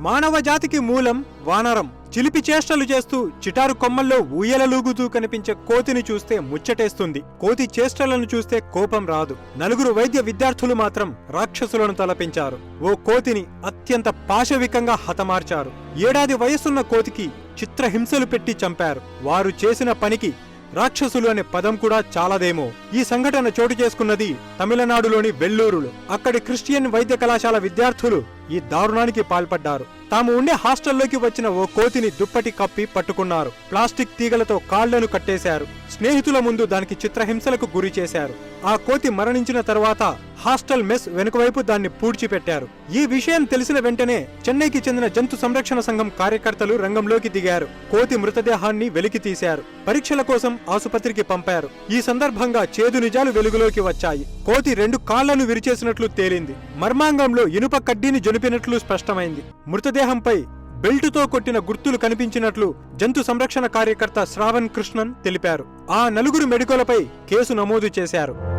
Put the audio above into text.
మానవ జాతికి మూలం వానరం. చిలిపి చేష్టలు చేస్తూ చిటారు కొమ్మల్లో ఊయలలూగుతూ కనిపించే కోతిని చూస్తే ముచ్చటేస్తుంది. కోతి చేష్టలను చూస్తే కోపం రాదు. నలుగురు వైద్య విద్యార్థులు మాత్రం రాక్షసులను తలపించారు. ఓ కోతిని అత్యంత పాశవికంగా హతమార్చారు. ఏడాది వయసున్న కోతికి చిత్రహింసలు పెట్టి చంపారు. వారు చేసిన పనికి రాక్షసులు అనే పదం కూడా చాలాదేమో. ఈ సంఘటన చోటు చేసుకున్నది తమిళనాడులోని వెల్లూరులో. అక్కడి క్రిస్టియన్ వైద్య కళాశాల విద్యార్థులు ఈ దారుణానికి పాల్పడ్డారు. తాము ఉండే హాస్టల్లోకి వచ్చిన ఓ కోతిని దుప్పటి కప్పి పట్టుకున్నారు. ప్లాస్టిక్ తీగలతో కాళ్ళను కట్టేశారు. స్నేహితుల ముందు దానికి చిత్రహింసలకు గురి చేశారు. ఆ కోతి మరణించిన తర్వాత హాస్టల్ మెస్ వెనుకవైపు దాన్ని పూడ్చిపెట్టారు. ఈ విషయం తెలిసిన వెంటనే చెన్నైకి చెందిన జంతు సంరక్షణ సంఘం కార్యకర్తలు రంగంలోకి దిగారు. కోతి మృతదేహాన్ని వెలికి తీశారు. పరీక్షల కోసం ఆసుపత్రికి పంపారు. ఈ సందర్భంగా చేదు నిజాలు వెలుగులోకి వచ్చాయి. కోతి రెండు కాళ్ళను విరిచేసినట్లు తేలింది. మర్మాంగంలో ఇనుప కడ్డీని జొనిపినట్లు స్పష్టమైంది. మృతదేహంపై బెల్టుతో కొట్టిన గుర్తులు కనిపించినట్లు జంతు సంరక్షణ కార్యకర్త శ్రావణ్ కృష్ణన్ తెలిపారు. ఆ నలుగురు మెడికోలపై కేసు నమోదు చేశారు.